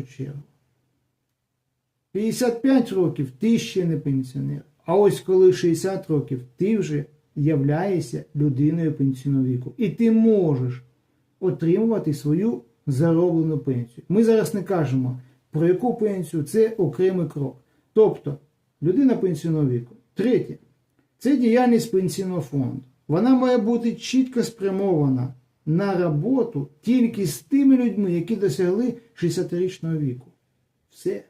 чергу. 55 років ти ще не пенсіонер. А ось коли 60 років ти вже являєшся людиною пенсійного віку. І ти можеш отримувати свою зароблену пенсію. Ми зараз не кажемо, про яку пенсію це окремий крок. Тобто, людина пенсійного віку. Третє. Це діяльність пенсійного фонду. Вона має бути чітко спрямована на роботу тільки з тими людьми, які досягли 60-річного віку. Все.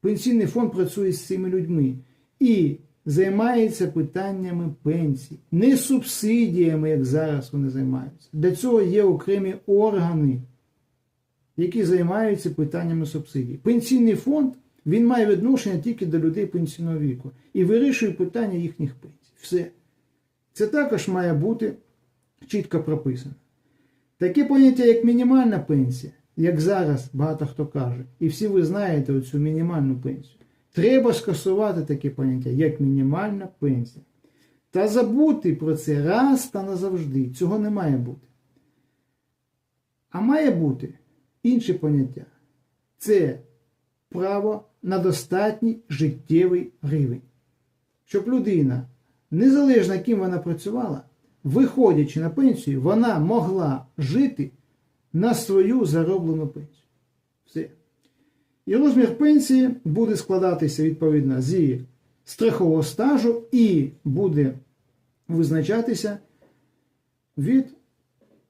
Пенсійний фонд працює з цими людьми і займається питаннями пенсій, не субсидіями, як зараз вони займаються. Для цього є окремі органи, які займаються питаннями субсидій. Пенсійний фонд він має відношення тільки до людей пенсійного віку і вирішує питання їхніх пенсій. Все. Це також має бути чітко прописано. Таке поняття, як мінімальна пенсія, як зараз багато хто каже, і всі ви знаєте оцю мінімальну пенсію. Треба скасувати таке поняття, як мінімальна пенсія. Та забути про це раз та назавжди. Цього не має бути. А має бути інше поняття. Це право на достатній життєвий рівень. Щоб людина, незалежно ким вона працювала, виходячи на пенсію, вона могла жити на свою зароблену пенсію. Все. І розмір пенсії буде складатися відповідно зі страхового стажу і буде визначатися від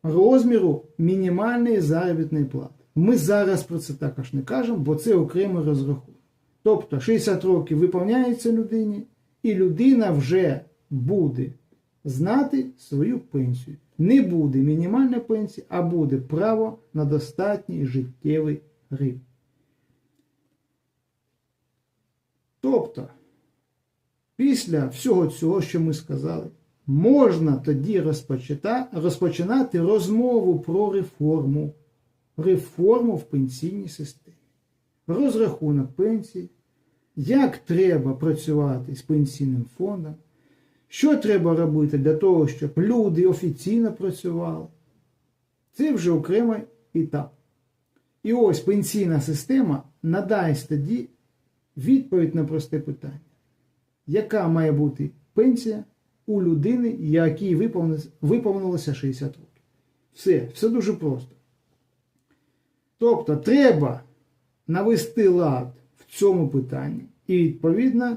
розміру мінімальної заробітної плати. Ми зараз про це також не кажемо, бо це окремий розрахунок. Тобто 60 років виповняється людині, і людина вже буде знати свою пенсію. Не буде мінімальна пенсія, а буде право на достатній життєвий рівень. Тобто, після всього цього, що ми сказали, можна тоді розпочинати розмову про реформу, реформу в пенсійній системі, розрахунок пенсії, як треба працювати з пенсійним фондом, що треба робити для того, щоб люди офіційно працювали. Це вже окремий етап. І ось пенсійна система надасть тоді відповідь на просте питання. Яка має бути пенсія у людини, якій виповнилося 60 років? Все, все дуже просто. Тобто треба навести лад в цьому питанні. І, відповідно,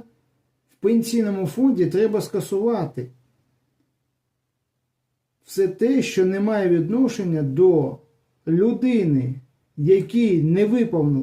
пенсійному фонді треба скасувати. Все те, що не має відношення до людини, якій не виповнилося